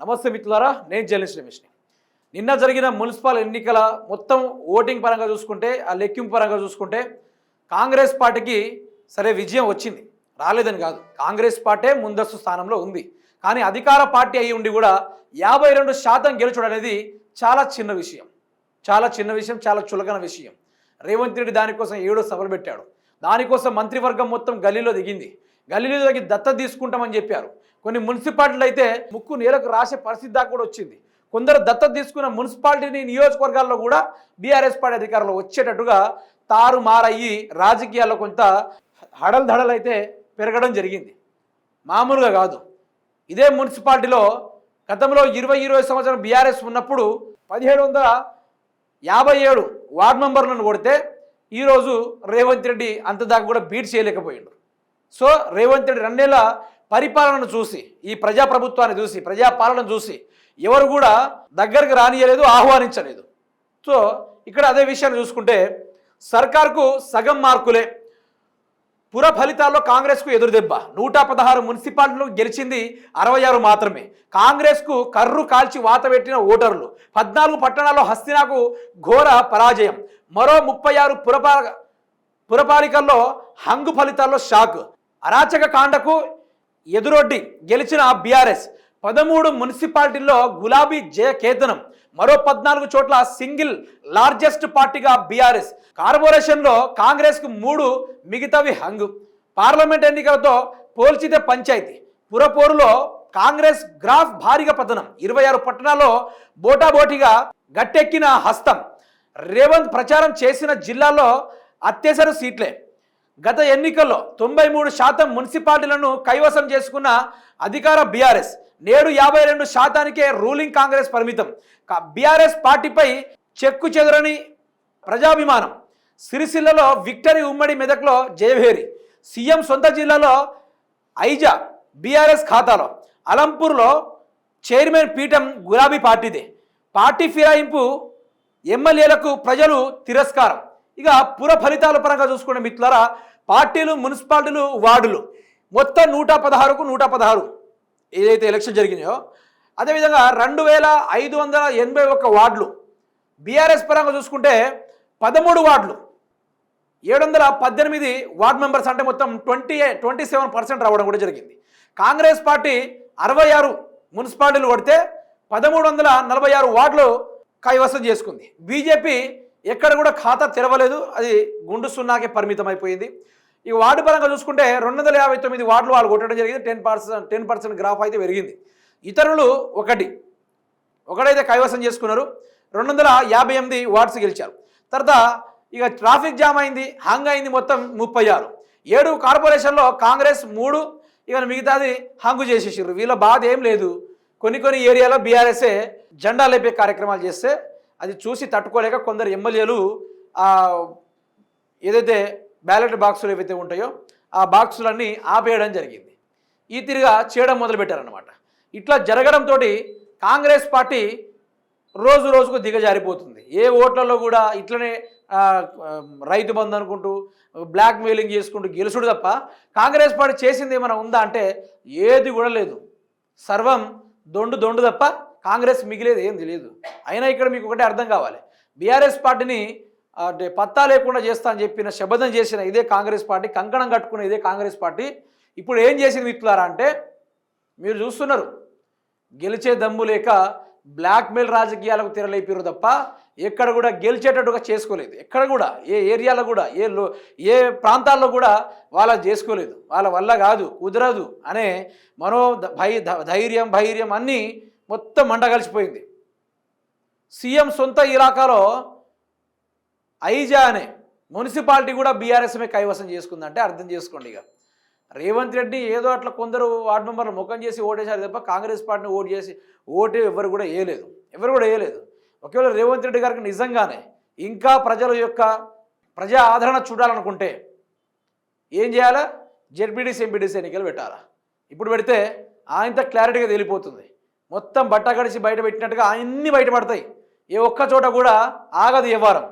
నమస్తే మిత్రులారా నేను జర్నలిస్ట్ రమేష్ని. నిన్న జరిగిన మున్సిపల్ ఎన్నికల మొత్తం ఓటింగ్ పరంగా చూసుకుంటే ఆ లెక్కింపు పరంగా చూసుకుంటే కాంగ్రెస్ పార్టీకి సరే విజయం వచ్చింది. రాలేదని కాదు. కాంగ్రెస్ పార్టీ ముందస్తు స్థానంలో ఉంది. కానీ అధికార పార్టీ అయి ఉండి కూడా యాభై రెండు శాతం గెలుచుడు అనేది చాలా చిన్న విషయం. చాలా చిన్న విషయం చాలా చులకన విషయం. రేవంత్ రెడ్డి దానికోసం ఏడో సభలు పెట్టాడు. దానికోసం మంత్రివర్గం మొత్తం గల్లీలో దిగింది. గల్లీలో దిగి దత్త తీసుకుంటామని చెప్పారు. కొన్ని మున్సిపాలిటీలు అయితే ముక్కు నేలకు రాసే పరిస్థితి దాకా కూడా వచ్చింది. కొందరు దత్తత తీసుకున్న మున్సిపాలిటీని నియోజకవర్గాల్లో కూడా బీఆర్ఎస్ పార్టీ అధికారంలో వచ్చేటట్టుగా తారుమారయ్యి రాజకీయాల్లో కొంత హడల్ అయితే పెరగడం జరిగింది. మామూలుగా కాదు. ఇదే మున్సిపాలిటీలో గతంలో ఇరవై ఇరవై సంవత్సరం బీఆర్ఎస్ ఉన్నప్పుడు పదిహేడు వందల యాభై ఏడు వార్డ్ మెంబర్లను కొడితే ఈరోజు రేవంత్ రెడ్డి అంతదాకా కూడా బీట్ చేయలేకపోయాడు. సో రేవంత్ రెడ్డి రెండేళ్ళ పరిపాలనను చూసి ఈ ప్రజాప్రభుత్వాన్ని చూసి ప్రజాపాలన చూసి ఎవరు కూడా దగ్గరికి రానియలేదు ఆహ్వానించలేదు. సో ఇక్కడ అదే విషయాన్ని చూసుకుంటే సర్కార్కు సగం మార్కులే. పుర ఫలితాల్లో కాంగ్రెస్కు ఎదురుదెబ్బ నూట పదహారు మున్సిపాలిటీలు గెలిచింది అరవై ఆరు మాత్రమే. కాంగ్రెస్కు కర్రు కాల్చి వాత పెట్టిన ఓటర్లు. పద్నాలుగు పట్టణాల్లో హస్తినాకు ఘోర పరాజయం. మరో ముప్పై ఆరు పురపాలక పురపాలికల్లో హంగు ఫలితాల్లో షాక్. అరాచక కాండకు ఎదురొడ్డి గెలిచిన బీఆర్ఎస్. పదమూడు మున్సిపాలిటీల్లో గులాబీ జయకేతనం. మరో పద్నాలుగు చోట్ల సింగిల్ లార్జెస్ట్ పార్టీగా బీఆర్ఎస్. కార్పొరేషన్లో కాంగ్రెస్కు మూడు మిగతావి హంగు. పార్లమెంట్ ఎన్నికలతో పోల్చితే పంచాయతీ. పురపోరులో కాంగ్రెస్ గ్రాఫ్ భారీగా పతనం. ఇరవై ఆరు పట్టణాల్లో బోటాబోటీగా గట్టెక్కిన హస్తం. రేవంత్ ప్రచారం చేసిన జిల్లాలో అత్యవసర సీట్లే. గత ఎన్నికల్లో తొంభై మూడు శాతం మున్సిపాలిటీలను కైవసం చేసుకున్న అధికార బీఆర్ఎస్ నేడు యాభై రెండు శాతానికే రూలింగ్ కాంగ్రెస్ పరిమితం. బీఆర్ఎస్ పార్టీపై చెక్కు చెదరని ప్రజాభిమానం. సిరిసిల్లలో విక్టరీ ఉమ్మడి మెదక్లో జయభేరి. సీఎం సొంత జిల్లాలో ఐజా బీఆర్ఎస్ ఖాతాలో. అలంపూర్లో చైర్మన్ పీఠం గులాబీ పార్టీదే. పార్టీ ఫిరాయింపు ఎమ్మెల్యేలకు ప్రజలు తిరస్కారం. ఇక పుర ఫలితాల పరంగా చూసుకునే మిత్రులారా పార్టీలు మున్సిపాలిటీలు వార్డులు. మొత్తం నూట పదహారుకు నూట పదహారు ఏదైతే ఎలక్షన్ జరిగినాయో అదేవిధంగా రెండు వేల ఐదు వందల ఎనభై ఒక్క వార్డులు. బీఆర్ఎస్ పరంగా చూసుకుంటే పదమూడు వార్డులు. ఏడు వందల పద్దెనిమిది వార్డ్ మెంబర్స్ అంటే మొత్తం ట్వంటీ ట్వంటీ సెవెన్ పర్సెంట్ రావడం కూడా జరిగింది. కాంగ్రెస్ పార్టీ అరవై ఆరు మున్సిపాలిటీలు కొడితే పదమూడు వందల నలభై ఆరు వార్డులు కైవసం చేసుకుంది. బీజేపీ ఎక్కడ కూడా ఖాతా తెరవలేదు. అది గుండు సున్నాకే పరిమితం అయిపోయింది ఈ వార్డు పరంగా చూసుకుంటే రెండు వందల యాభై తొమ్మిది వార్డులు వాళ్ళు కొట్టడం జరిగింది. Ten percent ten percent graph అయితే పెరిగింది. ఇతరులు ఒకటి ఒకడైతే కైవసం చేసుకున్నారు. రెండు వందల యాభై ఎనిమిది వార్డ్స్ గెలిచారు. తర్వాత ఇక ట్రాఫిక్ జామ్ అయింది హంగ్ అయింది మొత్తం ముప్పై ఆరు. ఏడు కార్పొరేషన్లో కాంగ్రెస్ మూడు ఇక మిగతాది హంగు చేసేసారు వీళ్ళ బాధ ఏం లేదు. కొన్ని కొన్ని ఏరియాలో బీఆర్ఎస్ఏ జెండా లేపే కార్యక్రమాలు చేస్తే అది చూసి తట్టుకోలేక కొందరు ఎమ్మెల్యేలు ఏదైతే బ్యాలెట్ బాక్సులు ఏవైతే ఉంటాయో ఆ బాక్సులన్నీ ఆపేయడం జరిగింది. ఈ తిరిగా చేయడం మొదలుపెట్టారనమాట ఇట్లా జరగడంతో కాంగ్రెస్ పార్టీ రోజు రోజుకు దిగజారిపోతుంది. ఏ ఓట్లలో కూడా ఇట్లనే రైతు బంధు అనుకుంటూ బ్లాక్ మెయిలింగ్ చేసుకుంటూ గెలుసుడు తప్ప కాంగ్రెస్ పార్టీ చేసింది ఏమైనా ఉందా అంటే ఏది కూడా లేదు. సర్వం దొండు దొండు తప్ప కాంగ్రెస్ మిగిలేదు ఏం తెలియదు. అయినా ఇక్కడ మీకు ఒకటే అర్థం కావాలి. బీఆర్ఎస్ పార్టీని పత్తా లేకుండా చేస్తా అని చెప్పిన శబదం చేసిన ఇదే కాంగ్రెస్ పార్టీ కంకణం కట్టుకున్న ఇదే కాంగ్రెస్ పార్టీ ఇప్పుడు ఏం చేసింది మిత్రులారా అంటే మీరు చూస్తున్నారు గెలిచే దమ్ము లేక బ్లాక్మెయిల్ రాజకీయాలకు తెరలేపారు తప్ప ఎక్కడ కూడా గెలిచేటట్టుగా చేసుకోలేదు. ఎక్కడ కూడా ఏ ఏరియాలో కూడా ఏ లో ఏ ప్రాంతాల్లో కూడా వాళ్ళ చేసుకోలేదు. వాళ్ళ వల్ల కాదు కుదరదు అనే మనో భై ధైర్యం భైర్యం అన్నీ మొత్తం మంట కలిసిపోయింది. సీఎం సొంత ఇలాకాలో ఐజా అనే మున్సిపాలిటీ కూడా బీఆర్ఎస్మే కైవసం చేసుకుందంటే అర్థం చేసుకోండి ఇక. రేవంత్ రెడ్డి ఏదో అట్లా కొందరు వార్డు మెంబర్లు ముఖం చేసి ఓటేశారు తప్ప కాంగ్రెస్ పార్టీని ఓటు చేసి ఓటు ఎవరు కూడా వేయలేదు. ఎవరు కూడా వేయలేదు. ఒకవేళ రేవంత్ రెడ్డి గారికి నిజంగానే ఇంకా ప్రజల యొక్క ప్రజా ఆదరణ చూడాలనుకుంటే ఏం చేయాలా? జెడ్పీడీసీ ఎంపీడీసీ ఎన్నికలు పెట్టాలా? ఇప్పుడు పెడితే ఆయనంత క్లారిటీగా తెలిపోతుంది. మొత్తం బట్ట గడిచి బయట పెట్టినట్టుగా అన్నీ బయటపడతాయి. ఏ ఒక్క చోట కూడా ఆగదు వ్యవహారం